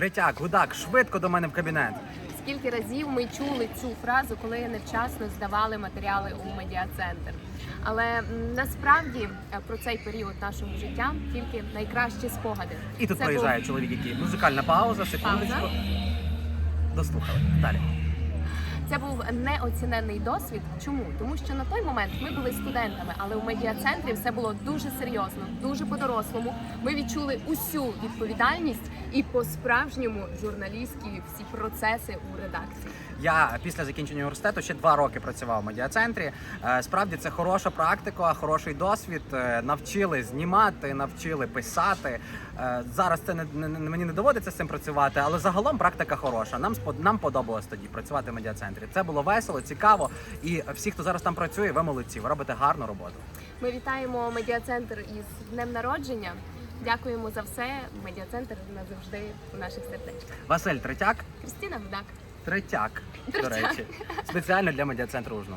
Третяк, гудак, швидко до мене в кабінет. Скільки разів ми чули цю фразу, коли невчасно здавали матеріали у медіа-центр. Але насправді е, про цей період нашого життя тільки найкращі спогади. І тут Це приїжджає чоловік, який музикальна пауза, секундочку. Дослухали. Далі. Це був неоцінений досвід. Чому? Тому що на той момент ми були студентами, але у медіа-центрі все було дуже серйозно, дуже по-дорослому. Ми відчули усю відповідальність і по-справжньому журналістські всі процеси у редакції. Я після закінчення університету ще два роки працював в медіа-центрі. Е, Справді це хороша практика, хороший досвід. Е, Навчили знімати, навчили писати. Е, Зараз це не, не- мені не доводиться з цим працювати, але загалом практика хороша. Нам нам подобалось тоді працювати в медіа-центрі. Це було весело, цікаво. І всі, хто зараз там працює, ви молодці. Ви робите гарну роботу. Ми вітаємо медіа-центр із днем народження. Дякуємо за все. Медіа-центр назавжди у наших сердечках. Василь Третяк, Кристина Гудак. Третяк, до Третяк. речі, спеціально для медіа-центру Ужно.